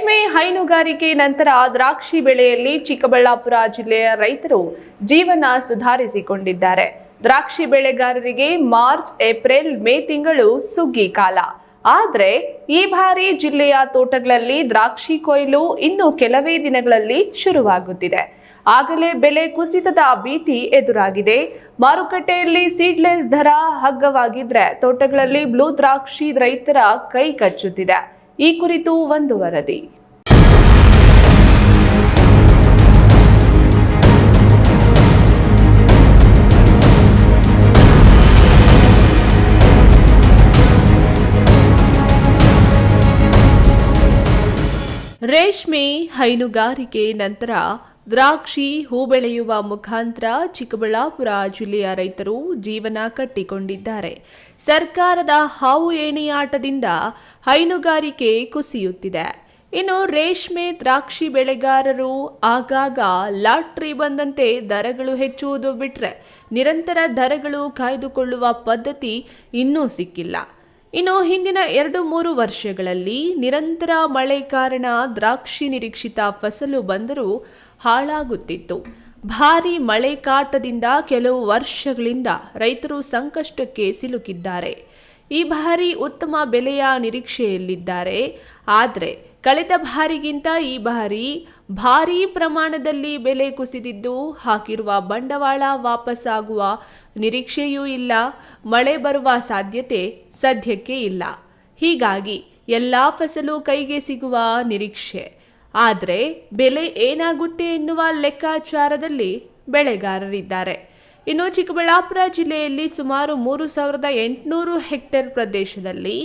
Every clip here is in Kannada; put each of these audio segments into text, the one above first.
ರೇಷ್ಮೆ ಹೈನುಗಾರಿಕೆ ನಂತರ ದ್ರಾಕ್ಷಿ ಬೆಳೆಯಲ್ಲಿ ಚಿಕ್ಕಬಳ್ಳಾಪುರ ಜಿಲ್ಲೆಯ ರೈತರು ಜೀವನ ಸುಧಾರಿಸಿಕೊಂಡಿದ್ದಾರೆ. ದ್ರಾಕ್ಷಿ ಬೆಳೆಗಾರರಿಗೆ ಮಾರ್ಚ್, ಏಪ್ರಿಲ್, ಮೇ ತಿಂಗಳು ಸುಗ್ಗಿ ಕಾಲ. ಆದರೆ ಈ ಬಾರಿ ಜಿಲ್ಲೆಯ ತೋಟಗಳಲ್ಲಿ ದ್ರಾಕ್ಷಿ ಕೊಯ್ಲು ಇನ್ನು ಕೆಲವೇ ದಿನಗಳಲ್ಲಿ ಶುರುವಾಗುತ್ತಿದೆ. ಆಗಲೇ ಬೆಲೆ ಕುಸಿತದ ಭೀತಿ ಎದುರಾಗಿದೆ. ಮಾರುಕಟ್ಟೆಯಲ್ಲಿ ಸೀಡ್ಲೆಸ್ ದರ ಹಗ್ಗವಾಗಿದ್ರೆ ತೋಟಗಳಲ್ಲಿ ಬ್ಲೂ ದ್ರಾಕ್ಷಿ ರೈತರ ಕೈ ಕಚ್ಚುತ್ತಿದೆ. ಈ ಕುರಿತು ಒಂದು ವರದಿ. ರೇಷ್ಮೆ ಹೈನುಗಾರಿಕೆ ನಂತರ ದ್ರಾಕ್ಷಿ ಹೂ ಬೆಳೆಯುವ ಮುಖಾಂತರ ಚಿಕ್ಕಬಳ್ಳಾಪುರ ಜಿಲ್ಲೆಯ ರೈತರು ಜೀವನ ಕಟ್ಟಿಕೊಂಡಿದ್ದಾರೆ. ಸರ್ಕಾರದ ಹಾವು ಏಣಿಯಾಟದಿಂದ ಹೈನುಗಾರಿಕೆ ಕುಸಿಯುತ್ತಿದೆ. ಇನ್ನು ರೇಷ್ಮೆ ದ್ರಾಕ್ಷಿ ಬೆಳೆಗಾರರು ಆಗಾಗ ಲಾಟ್ರಿ ಬಂದಂತೆ ದರಗಳು ಹೆಚ್ಚುವುದು ಬಿಟ್ರೆ ನಿರಂತರ ದರಗಳು ಕಾಯ್ದುಕೊಳ್ಳುವ ಪದ್ಧತಿ ಇನ್ನೂ ಸಿಕ್ಕಿಲ್ಲ. ಇನ್ನು ಹಿಂದಿನ ಎರಡು ಮೂರು ವರ್ಷಗಳಲ್ಲಿ ನಿರಂತರ ಮಳೆ ಕಾರಣ ದ್ರಾಕ್ಷಿ ನಿರೀಕ್ಷಿತ ಫಸಲು ಬಂದರೂ ಹಾಳಾಗುತ್ತಿತ್ತು. ಭಾರಿ ಮಳೆ ಕಾಟದಿಂದ ಕೆಲವು ವರ್ಷಗಳಿಂದ ರೈತರು ಸಂಕಷ್ಟಕ್ಕೆ ಸಿಲುಕಿದ್ದಾರೆ. ಈ ಬಾರಿ ಉತ್ತಮ ಬೆಲೆಯ ನಿರೀಕ್ಷೆಯಲ್ಲಿದ್ದಾರೆ. ಆದರೆ ಕಳೆದ ಬಾರಿಗಿಂತ ಈ ಬಾರಿ ಭಾರೀ ಪ್ರಮಾಣದಲ್ಲಿ ಬೆಲೆ ಕುಸಿದಿದ್ದು ಹಾಕಿರುವ ಬಂಡವಾಳ ವಾಪಸ್ಸಾಗುವ ನಿರೀಕ್ಷೆಯೂ ಇಲ್ಲ, ಮಳೆ ಬರುವ ಸಾಧ್ಯತೆ ಸದ್ಯಕ್ಕೆ ಇಲ್ಲ. ಹೀಗಾಗಿ ಎಲ್ಲ ಫಸಲು ಕೈಗೆ ಸಿಗುವ ನಿರೀಕ್ಷೆ. ಆದರೆ ಬೆಲೆ ಏನಾಗುತ್ತೆ ಎನ್ನುವ ಲೆಕ್ಕಾಚಾರದಲ್ಲಿ ಬೆಳೆಗಾರರಿದ್ದಾರೆ. ಇನ್ನು ಚಿಕ್ಕಬಳ್ಳಾಪುರ ಜಿಲ್ಲೆಯಲ್ಲಿ ಸುಮಾರು ಮೂರು ಸಾವಿರದ ಎಂಟುನೂರು ಹೆಕ್ಟೇರ್ ಪ್ರದೇಶದಲ್ಲಿ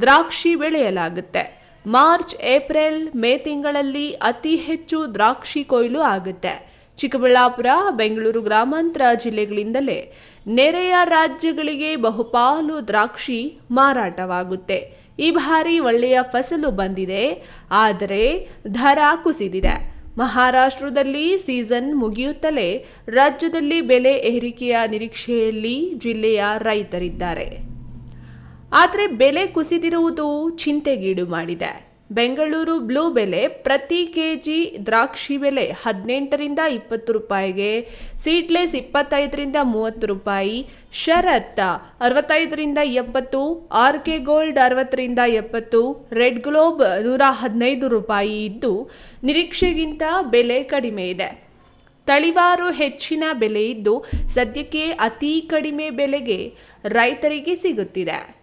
ದ್ರಾಕ್ಷಿ ಬೆಳೆಯಲಾಗುತ್ತೆ. ಮಾರ್ಚ್, ಏಪ್ರಿಲ್ ಮೇ ತಿಂಗಳಲ್ಲಿ ಅತಿ ಹೆಚ್ಚು ದ್ರಾಕ್ಷಿ ಕೊಯ್ಲು ಆಗುತ್ತೆ. ಚಿಕ್ಕಬಳ್ಳಾಪುರ, ಬೆಂಗಳೂರು ಗ್ರಾಮಾಂತರ ಜಿಲ್ಲೆಗಳಿಂದಲೇ ನೆರೆಯ ರಾಜ್ಯಗಳಿಗೆ ಬಹುಪಾಲು ದ್ರಾಕ್ಷಿ ಮಾರಾಟವಾಗುತ್ತೆ. ಈ ಬಾರಿ ಒಳ್ಳೆಯ ಫಸಲು ಬಂದಿದೆ, ಆದರೆ ದರ ಕುಸಿದಿದೆ. ಮಹಾರಾಷ್ಟ್ರದಲ್ಲಿ ಸೀಸನ್ ಮುಗಿಯುತ್ತಲೇ ರಾಜ್ಯದಲ್ಲಿ ಬೆಲೆ ಏರಿಕೆಯ ನಿರೀಕ್ಷೆಯಲ್ಲಿ ಜಿಲ್ಲೆಯ ರೈತರಿದ್ದಾರೆ. ಆದರೆ ಬೆಲೆ ಕುಸಿದಿರುವುದು ಚಿಂತೆಗೀಡು ಮಾಡಿದೆ. ಬೆಂಗಳೂರು ಬ್ಲೂ ಬೆಲೆ ಪ್ರತಿ ಕೆ ಜಿ ದ್ರಾಕ್ಷಿ ಬೆಲೆ ಹದಿನೆಂಟರಿಂದ ಇಪ್ಪತ್ತು ರೂಪಾಯಿಗೆ, ಸೀಡ್ಲೆಸ್ ಇಪ್ಪತ್ತೈದರಿಂದ ಮೂವತ್ತು ರೂಪಾಯಿ ಶರತ್ ಅರವತ್ತೈದರಿಂದ ಎಪ್ಪತ್ತು ಆರ್ ಕೆ ಗೋಲ್ಡ್ ಅರವತ್ತರಿಂದ ಎಪ್ಪತ್ತು, ರೆಡ್ ಗ್ಲೋಬ್ ನೂರ ಹದಿನೈದು ರೂಪಾಯಿ ಇದ್ದು ನಿರೀಕ್ಷೆಗಿಂತ ಬೆಲೆ ಕಡಿಮೆ ಇದೆ. ತಳಿವಾರು ಹೆಚ್ಚಿನ ಬೆಲೆ ಇದ್ದು ಸದ್ಯಕ್ಕೆ ಅತಿ ಕಡಿಮೆ ಬೆಲೆಗೆ ರೈತರಿಗೆ ಸಿಗುತ್ತಿದೆ.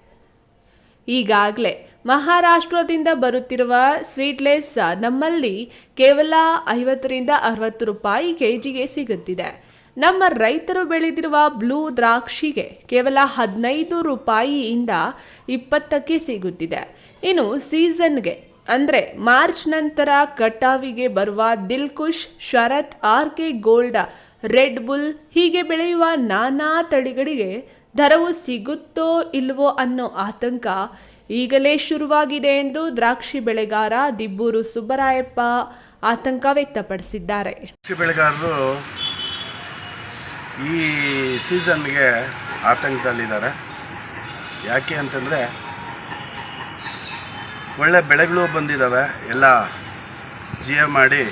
ಈಗಾಗಲೇ ಮಹಾರಾಷ್ಟ್ರದಿಂದ ಬರುತ್ತಿರುವ ಸ್ವೀಟ್ಲೆಸ್ ನಮ್ಮಲ್ಲಿ ಕೇವಲ ಐವತ್ತರಿಂದ ಅರವತ್ತು ರೂಪಾಯಿ ಕೆ ಜಿಗೆ ಸಿಗುತ್ತಿದೆ. ನಮ್ಮ ರೈತರು ಬೆಳೆದಿರುವ ಬ್ಲೂ ದ್ರಾಕ್ಷಿಗೆ ಕೇವಲ ಹದಿನೈದು ರೂಪಾಯಿಯಿಂದ ಇಪ್ಪತ್ತಕ್ಕೆ ಸಿಗುತ್ತಿದೆ. ಇನ್ನು ಸೀಸನ್ಗೆ ಅಂದರೆ ಮಾರ್ಚ್ ನಂತರ ಕಟಾವಿಗೆ ಬರುವ Dilkush, Sharath, R K gold red bull ಹೀಗೆ ಬೆಳೆಯುವ ನಾನಾ ತಳಿಗಳಿಗೆ ದರವು ಸಿಗುತ್ತೋ ಇಲ್ವೋ ಅನ್ನೋ ಆತಂಕ ಈಗಲೇ ಶುರುವಾಗಿದೆ ಎಂದು ದ್ರಾಕ್ಷಿ ಬೆಳೆಗಾರ ದಿಬ್ಬೂರು ಸುಬ್ಬರಾಯಪ್ಪ ಆತಂಕ ವ್ಯಕ್ತಪಡಿಸಿದ್ದಾರೆ. ದ್ರಾಕ್ಷಿ ಬೆಳೆಗಾರರು ಈ ಸೀಸನ್ಗೆ ಆತಂಕದಲ್ಲಿದ್ದಾರೆ. ಯಾಕೆ ಅಂತಂದರೆ ಒಳ್ಳೆ ಬೆಳೆಗಳು ಬಂದಿದ್ದಾವೆ. ಎಲ್ಲ ಜಿ ಎ ಮಾಡಿ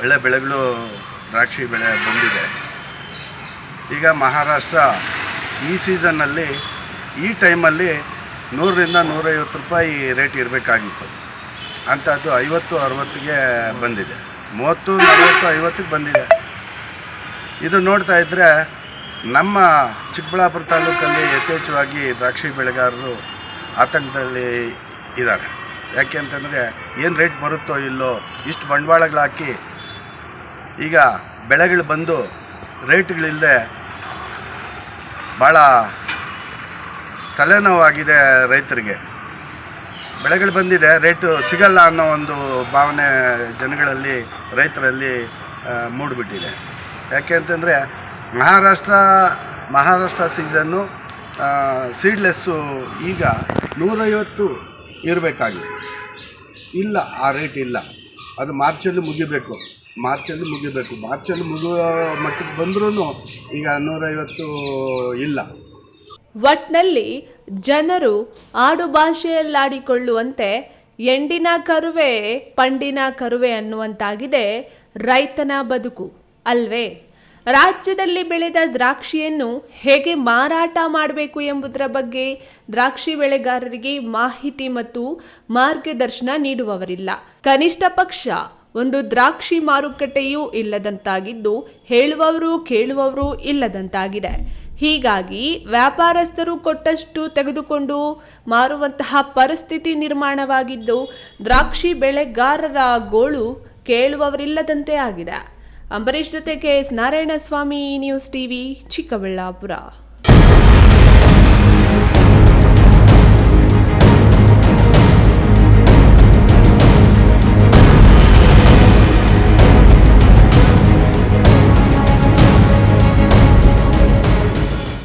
ಒಳ್ಳೆ ಬೆಳೆಗಳು ದ್ರಾಕ್ಷಿ ಬೆಳೆ ಬಂದಿದೆ. ಈಗ ಮಹಾರಾಷ್ಟ್ರ ಈ ಸೀಸನ್ನಲ್ಲಿ ಈ ಟೈಮಲ್ಲಿ ನೂರರಿಂದ ನೂರೈವತ್ತು ರೂಪಾಯಿ ರೇಟ್ ಇರಬೇಕಾಗಿತ್ತು. ಅಂಥದ್ದು ಐವತ್ತು, ಅರವತ್ತಿಗೆ ಬಂದಿದೆ. ಮೂವತ್ತು, ನಲವತ್ತು, ಐವತ್ತಿಗೆ ಬಂದಿದೆ. ಇದು ನೋಡ್ತಾ ಇದ್ದರೆ ನಮ್ಮ ಚಿಕ್ಕಬಳ್ಳಾಪುರ ತಾಲೂಕಲ್ಲಿ ಯಥೇಚ್ಛವಾಗಿ ದ್ರಾಕ್ಷಿ ಬೆಳೆಗಾರರು ಆತಂಕದಲ್ಲಿ ಇದ್ದಾರೆ. ಯಾಕೆ ಅಂತಂದರೆ ಏನು ರೇಟ್ ಬರುತ್ತೋ ಇಲ್ಲೋ ಇಷ್ಟು ಬಂಡವಾಳಗಳಾಕಿ ಈಗ ಬೆಳೆಗಳು ಬಂದು ರೇಟ್ಗಳಿಲ್ಲದೆ ಭಾಳ ತಲೆನೋವಾಗಿದೆ ರೈತರಿಗೆ. ಬೆಳೆಗಳು ಬಂದಿದೆ, ರೇಟು ಸಿಗಲ್ಲ ಅನ್ನೋ ಒಂದು ಭಾವನೆ ಜನಗಳಲ್ಲಿ, ರೈತರಲ್ಲಿ ಮೂಡಿಬಿಟ್ಟಿದೆ. ಯಾಕೆ ಅಂತಂದರೆ, ಮಹಾರಾಷ್ಟ್ರ ಮಹಾರಾಷ್ಟ್ರ ಸೀಸನ್ನು ಸೀಡ್ಲೆಸ್ಸು ಈಗ ನೂರೈವತ್ತು ಇರಬೇಕಾಗಿತ್ತು ಇಲ್ಲ, ಆ ರೇಟ್ ಇಲ್ಲ. ಅದು ಮಾರ್ಚಲ್ಲಿ ಮುಗಿಬೇಕು. ಮಾರ್ಚಲ್ಲಿ ಮುಗಿಬೇಕು. ಮಾರ್ಚಲ್ಲಿ ಮುಗಿಯೋ ಮಟ್ಟಕ್ಕೆ ಬಂದ್ರೂ ಈಗ ನೂರೈವತ್ತು ಇಲ್ಲ. ಒಟ್ನಲ್ಲಿ ಜನರು ಆಡು ಭಾಷೆಯಲ್ಲಾಡಿಕೊಳ್ಳುವಂತೆ ಎಂಡಿನ ಕರುವೆ, ಪಂಡಿನ ಕರುವೆ ಅನ್ನುವಂತಾಗಿದೆ ರೈತನ ಬದುಕು, ಅಲ್ವೇ? ರಾಜ್ಯದಲ್ಲಿ ಬೆಳೆದ ದ್ರಾಕ್ಷಿಯನ್ನು ಹೇಗೆ ಮಾರಾಟ ಮಾಡಬೇಕು ಎಂಬುದರ ಬಗ್ಗೆ ದ್ರಾಕ್ಷಿ ಬೆಳೆಗಾರರಿಗೆ ಮಾಹಿತಿ ಮತ್ತು ಮಾರ್ಗದರ್ಶನ ನೀಡುವವರಿಲ್ಲ. ಕನಿಷ್ಠ ಪಕ್ಷ ಒಂದು ದ್ರಾಕ್ಷಿ ಮಾರುಕಟ್ಟೆಯೂ ಇಲ್ಲದಂತಾಗಿದ್ದು ಹೇಳುವವರು ಕೇಳುವವರು ಇಲ್ಲದಂತಾಗಿದೆ. ಹೀಗಾಗಿ ವ್ಯಾಪಾರಸ್ಥರು ಕೊಟ್ಟಷ್ಟು ತೆಗೆದುಕೊಂಡು ಮಾರುವಂತಹ ಪರಿಸ್ಥಿತಿ ನಿರ್ಮಾಣವಾಗಿದ್ದು ದ್ರಾಕ್ಷಿ ಬೆಳೆಗಾರರ ಗೋಳು ಕೇಳುವವರಿಲ್ಲದಂತೆ ಆಗಿದೆ. ಅಂಬರೀಷ್ ಜೊತೆ K S Narayanaswamy news TV Chikkaballapur.